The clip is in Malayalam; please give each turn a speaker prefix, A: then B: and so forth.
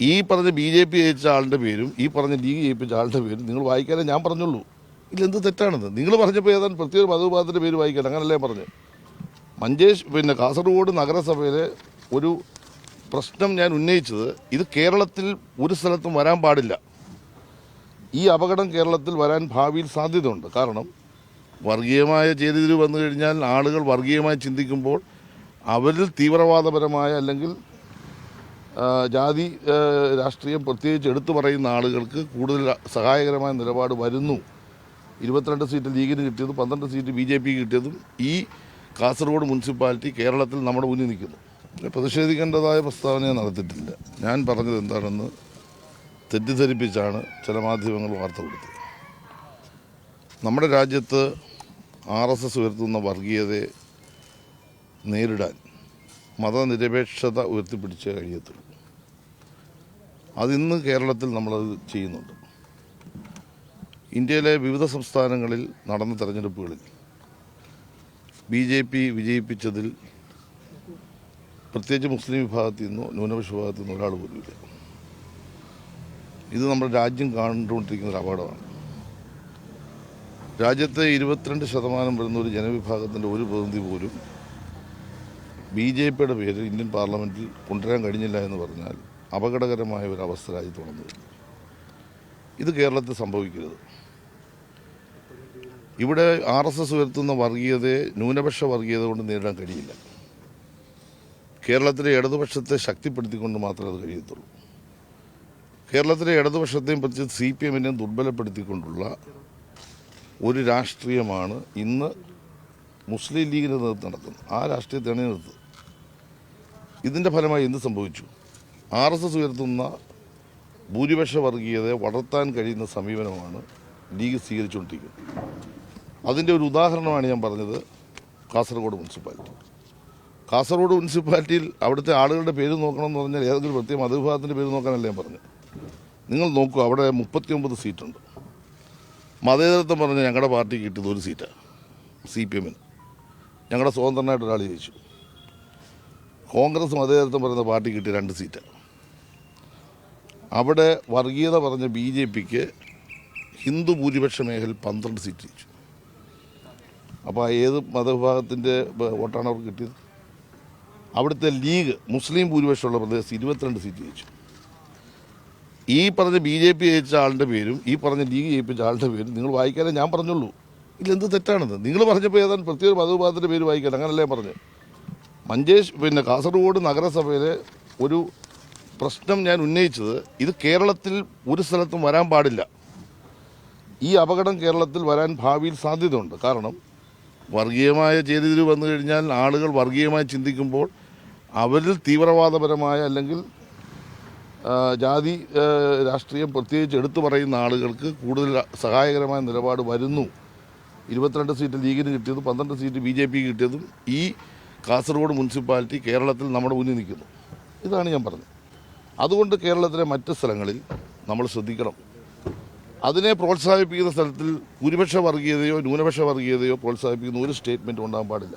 A: ഈ പറഞ്ഞ ബി ജെ പി ജയിച്ച ആളുടെ പേരും ഈ പറഞ്ഞ ലീഗ് ജയിപ്പിച്ച ആളുടെ പേരും നിങ്ങൾ വായിക്കാനേ ഞാൻ പറഞ്ഞുള്ളൂ. ഇതിലെന്ത് തെറ്റാണെന്ന്? നിങ്ങൾ പറഞ്ഞപ്പോൾ ഏതാണ് പ്രത്യേക മതവിഭാഗത്തിന്റെ പേര് വായിക്കാൻ അങ്ങനല്ലേ പറഞ്ഞു മഞ്ചേഷ് പിന്നെ കാസർഗോഡ് നഗരസഭയിലെ ഒരു പ്രശ്നം ഞാൻ ഉന്നയിച്ചത് ഇത് കേരളത്തിൽ ഒരു സ്ഥലത്തും വരാൻ പാടില്ല. ഈ അപകടം കേരളത്തിൽ വരാൻ ഭാവിയിൽ സാധ്യതയുണ്ട്. കാരണം വർഗീയമായ ചെയ്തിരി വന്നു കഴിഞ്ഞാൽ ആളുകൾ വർഗീയമായി ചിന്തിക്കുമ്പോൾ അവരിൽ തീവ്രവാദപരമായ അല്ലെങ്കിൽ ജാതി രാഷ്ട്രീയം പ്രത്യേകിച്ച് എടുത്തു പറയുന്ന ആളുകൾക്ക് കൂടുതൽ സഹായകരമായ നിലപാട് വരുന്നു. ഇരുപത്തിരണ്ട് സീറ്റ് ലീഗിന് കിട്ടിയതും പന്ത്രണ്ട് സീറ്റ് ബി ജെ പിക്ക് കിട്ടിയതും ഈ കാസർഗോഡ് മുനിസിപ്പാലിറ്റി കേരളത്തിൽ നമ്മുടെ മുന്നിൽ നിൽക്കുന്നു. പ്രതിഷേധിക്കേണ്ടതായ പ്രസ്താവന നടത്തിയിട്ടില്ല. ഞാൻ പറഞ്ഞത് എന്താണെന്ന് തെറ്റിദ്ധരിപ്പിച്ചാണ് ചില മാധ്യമങ്ങൾ വാർത്ത കൊടുത്തത്. നമ്മുടെ രാജ്യത്ത് ആർ എസ് എസ് ഉയർത്തുന്ന വർഗീയതയെ നേരിടാൻ മതനിരപേക്ഷത ഉയർത്തിപ്പിടിച്ച് കഴിയത്തുള്ളൂ. അതിന്ന് കേരളത്തിൽ നമ്മളത് ചെയ്യുന്നുണ്ട്. ഇന്ത്യയിലെ വിവിധ സംസ്ഥാനങ്ങളിൽ നടന്ന തെരഞ്ഞെടുപ്പുകളിൽ ബി ജെ പി വിജയിപ്പിച്ചതിൽ പ്രത്യേകിച്ച് മുസ്ലിം വിഭാഗത്തിൽ നിന്നോ ന്യൂനപക്ഷ വിഭാഗത്തിൽ നിന്നോ ഒരാൾ പോലുമില്ല. ഇത് നമ്മുടെ രാജ്യം കണ്ടുകൊണ്ടിരിക്കുന്ന ഒരു അപകടമാണ്. രാജ്യത്തെ ഇരുപത്തിരണ്ട് ശതമാനം വരുന്ന ഒരു ജനവിഭാഗത്തിന്റെ ഒരു പ്രതിനിധി പോലും ബി ജെ പിയുടെ പേര് ഇന്ത്യൻ പാർലമെന്റിൽ കൊണ്ടുവരാൻ കഴിഞ്ഞില്ല എന്ന് പറഞ്ഞാൽ അപകടകരമായ ഒരു അവസ്ഥ രാജ്യത്ത് വരുന്നു ഇത് കേരളത്തിൽ സംഭവിക്കരുത്. ഇവിടെ ആർ എസ് എസ് ഉയർത്തുന്ന വർഗീയതയെ ന്യൂനപക്ഷ വർഗീയത കൊണ്ട് നേരിടാൻ കഴിയില്ല. കേരളത്തിലെ ഇടതുപക്ഷത്തെ ശക്തിപ്പെടുത്തിക്കൊണ്ട് മാത്രമേ അത് കഴിയത്തുള്ളൂ. കേരളത്തിലെ ഇടതുപക്ഷത്തെയും പ്രത്യേകിച്ച് സി പി എമ്മിനെയും ദുർബലപ്പെടുത്തിക്കൊണ്ടുള്ള ഒരു രാഷ്ട്രീയമാണ് ഇന്ന് മുസ്ലിം ലീഗിന്റെ നേതൃത്വം നടത്തുന്നത്. ആ രാഷ്ട്രീയത്തെയാണ് നിർത്തുന്നത് ഇതിന്റെ ഫലമായി എന്ത് സംഭവിച്ചു? ആർ എസ് എസ് ഉയർത്തുന്ന ഭൂരിപക്ഷ വർഗീയതയെ വളർത്താൻ കഴിയുന്ന സമീപനമാണ് ലീഗ് സ്വീകരിച്ചുകൊണ്ടിരിക്കുന്നത്. അതിന്റെ ഒരു ഉദാഹരണമാണ് ഞാൻ പറഞ്ഞത് കാസർഗോഡ് മുനിസിപ്പാലിറ്റി. കാസർഗോഡ് മുനിസിപ്പാലിറ്റിയിൽ അവിടുത്തെ ആളുകളുടെ പേര് നോക്കണം എന്ന് പറഞ്ഞാൽ ഏതെങ്കിലും പ്രത്യേക മതവിഭാഗത്തിന്റെ പേര് നോക്കാനല്ല ഞാൻ പറഞ്ഞത്. നിങ്ങൾ നോക്കൂ അവിടെ മുപ്പത്തിയൊമ്പത് സീറ്റുണ്ട്. മതേതരത്വം പറഞ്ഞാൽ ഞങ്ങളുടെ പാർട്ടിക്ക് കിട്ടിയത് ഒരു സീറ്റാണ് സി പി എമ്മിന്. ഞങ്ങളുടെ സ്വതന്ത്രനായിട്ട് ഒരാൾ ജയിച്ചു. കോൺഗ്രസ് നേരത്തെ പറയുന്ന പാർട്ടി കിട്ടിയ രണ്ട് സീറ്റ്. അവിടെ വർഗീയത പറഞ്ഞ ബി ജെ പിക്ക് ഹിന്ദു ഭൂരിപക്ഷ മേഖലയിൽ പന്ത്രണ്ട് സീറ്റ് ജയിച്ചു. അപ്പോൾ ഏത് മതവിഭാഗത്തിന്റെ വോട്ടാണ് അവർക്ക് കിട്ടിയത്? അവിടുത്തെ ലീഗ് മുസ്ലിം ഭൂരിപക്ഷമുള്ള പ്രദേശത്ത് ഇരുപത്തിരണ്ട് സീറ്റ് ജയിച്ചു. ഈ പറഞ്ഞ ബി ജെ പി ജയിച്ച ആളുടെ പേരും ഈ പറഞ്ഞ ലീഗ് ജയിപ്പിച്ച ആളുടെ പേരും നിങ്ങൾ വായിക്കാനേ ഞാൻ പറഞ്ഞുള്ളൂ. എന്ത് തെറ്റാണെന്ന്? നിങ്ങൾ പറഞ്ഞപ്പോൾ ഏതാണ് പ്രത്യേക മതവിഭാഗത്തിന്റെ പേര് വായിക്കാൻ അങ്ങനല്ലേ പറഞ്ഞു മഞ്ചേഷ് പിന്നെ കാസർഗോഡ് നഗരസഭയിൽ ഒരു പ്രശ്നം ഞാൻ ഉന്നയിച്ചത് ഇത് കേരളത്തിൽ ഒരു സ്ഥലത്തും വരാൻ പാടില്ല. ഈ അപകടം കേരളത്തിൽ വരാൻ ഭാവിയിൽ സാധ്യതയുണ്ട്. കാരണം വർഗീയമായ ചെയ്തിരി വന്നു കഴിഞ്ഞാൽ ആളുകൾ വർഗീയമായി ചിന്തിക്കുമ്പോൾ അവരിൽ തീവ്രവാദപരമായ അല്ലെങ്കിൽ ജാതി രാഷ്ട്രീയം പ്രത്യേകിച്ച് എടുത്തു പറയുന്ന ആളുകൾക്ക് കൂടുതൽ സഹായകരമായ നിലപാട് വരുന്നു. ഇരുപത്തിരണ്ട് സീറ്റ് ലീഗിന് കിട്ടിയതും പന്ത്രണ്ട് സീറ്റ് ബി ജെ പി കിട്ടിയതും ഈ കാസർഗോഡ് മുനിസിപ്പാലിറ്റി കേരളത്തിൽ നമ്മുടെ മുന്നിൽ നിൽക്കുന്നു. ഇതാണ് ഞാൻ പറഞ്ഞത്. അതുകൊണ്ട് കേരളത്തിലെ മറ്റ് സ്ഥലങ്ങളിൽ നമ്മൾ ശ്രദ്ധിക്കണം. അതിനെ പ്രോത്സാഹിപ്പിക്കുന്ന സ്ഥലത്തിൽ ഭൂരിപക്ഷ വർഗീയതയോ ന്യൂനപക്ഷ വർഗീയതയോ പ്രോത്സാഹിപ്പിക്കുന്ന ഒരു സ്റ്റേറ്റ്മെന്റും ഉണ്ടാകാൻ പാടില്ല.